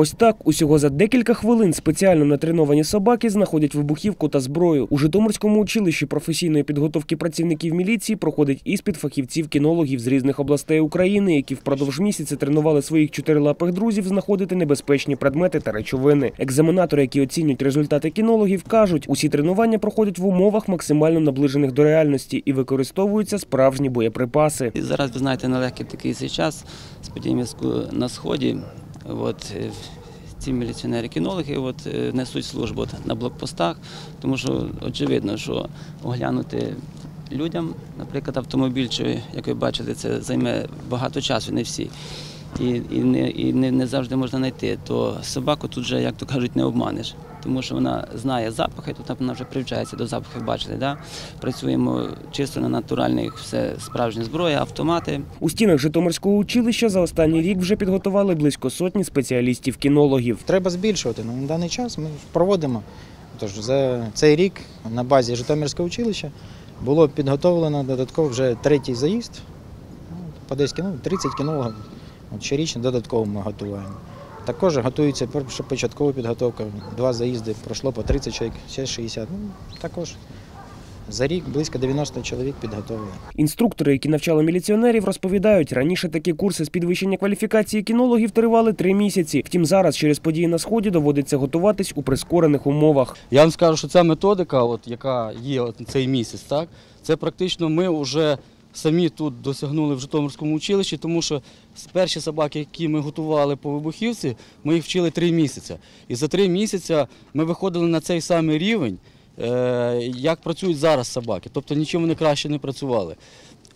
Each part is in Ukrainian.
Ось так усього за декілька хвилин спеціально натреновані собаки знаходять вибухівку та зброю. У Житомирському училищі професійної підготовки працівників міліції проходить іспит фахівців-кінологів з різних областей України, які впродовж місяця тренували своїх чотирилапих друзів знаходити небезпечні предмети та речовини. Екзаменатори, які оцінюють результати кінологів, кажуть, усі тренування проходять в умовах максимально наближених до реальності і використовуються справжні боєприпаси. Зараз ви знаєте нелегкий такий цей час з подіями на сході. От е, ці міліціонери-кінологи от, е, несуть службу на блокпостах, тому що очевидно, що оглянути людям, наприклад, автомобіль, чи як ви бачили, це займе багато часу, не всі. І, і, не, і не, не завжди можна знайти. То собаку тут вже, як то кажуть, не обманеш. Тому що вона знає запахи, тут вона вже привчається до запахів, бачите, да? працюємо чисто на натуральних, все справжня зброя, автомати. У стінах Житомирського училища за останній рік вже підготували близько сотні спеціалістів-кінологів. Треба збільшувати. Ну, на даний час ми проводимо. Тож за цей рік на базі Житомирського училища було підготовлено додатково вже третій заїзд. Ну, По десь ну, 30 кінологів. От щорічно додатково ми готуємо. Також готується початкова підготовка. Два заїзди пройшло по 30 чоловік, ще 60. Ну, також за рік близько 90 чоловік підготовлено. Інструктори, які навчали міліціонерів, розповідають, раніше такі курси з підвищення кваліфікації кінологів тривали три місяці. Втім, зараз через події на сході доводиться готуватись у прискорених умовах. Я вам скажу, що ця методика, от, яка є от цей місяць, так, це практично ми вже самі тут досягнули в Житомирському училищі, тому що перші собаки, які ми готували по вибухівці, ми їх вчили три місяці. І за три місяці ми виходили на цей самий рівень, е, як працюють зараз собаки. Тобто нічим вони краще не працювали.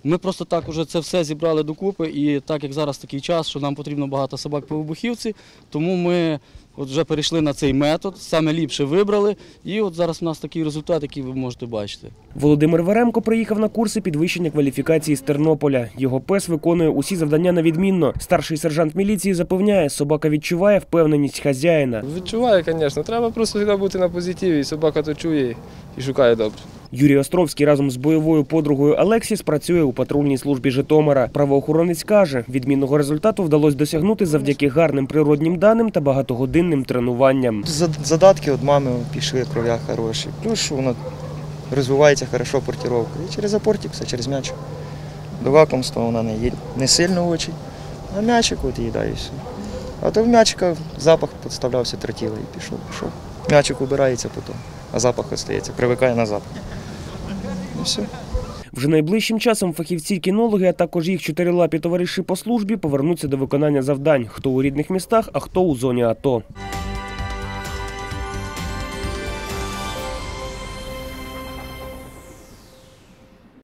Ми просто так уже це все зібрали докупи, і так як зараз такий час, що нам потрібно багато собак по вибухівці, тому ми от вже перейшли на цей метод, саме ліпше вибрали, і от зараз у нас такий результат, який ви можете бачити. Володимир Веремко приїхав на курси підвищення кваліфікації з Тернополя. Його пес виконує усі завдання на відмінно. Старший сержант міліції запевняє, собака відчуває впевненість хазяїна. Відчуваю, звісно. Треба просто завжди бути на позитиві, і собака то чує і шукає добре. Юрій Островський разом з бойовою подругою Алексіс працює у патрульній службі Житомира. Правоохоронець каже, відмінного результату вдалося досягнути завдяки гарним природнім даним та багатогодинним тренуванням. Задатки від мами пішли, кров'я хороші. Плюс воно розвивається хорошо портіровка. І через апортик, все через м'ячик. До лакомства вона не, є, не сильно очі, а м'ячик от і все. А то в м'ячика запах підставлявся третіло і пішов, пішов. М'ячик убирається потім, а запах остається, привикає на запах. І. Вже найближчим часом фахівці-кінологи, а також їх чотирилапі товариші по службі повернуться до виконання завдань, хто у рідних містах, а хто у зоні АТО.